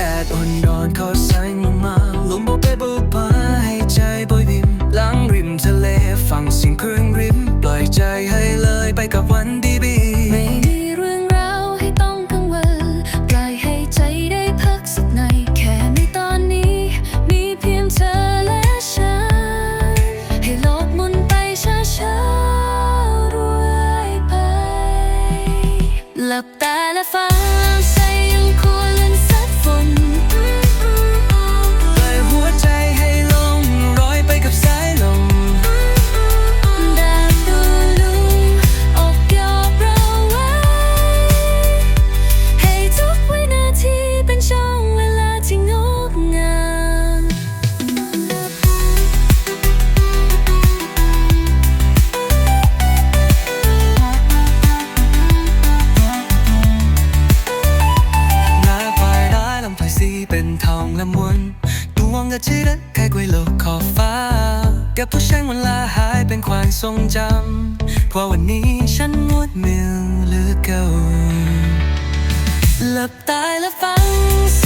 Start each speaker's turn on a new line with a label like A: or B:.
A: ดดอ่อนร้อนขาแสงลงมาลมโบกไปโบกมาให้ใจบอยบิมหลังริมทะเลฟังเสียงคลื่นริม ปล่อยใจให้เลยไปกับวันดีบี
B: ไม่มีเรื่องราวให้ต้องกังวลปล่อยให้ใจได้พักสักหน่อยแค่ในตอนนี้มีเพียงเธอและฉัน ให้โลกมุนไปช้าๆเรื่อยไปหลับตาและฟัง ด
A: วงก
B: ระ
A: ชีรักใครกวยโลกขอบฟ้ากับผู้ช่างวันลาหายเป็นความทรงจำเพราะวันนี้ฉันงดมิลหรือเก่าหลับตาและฟังส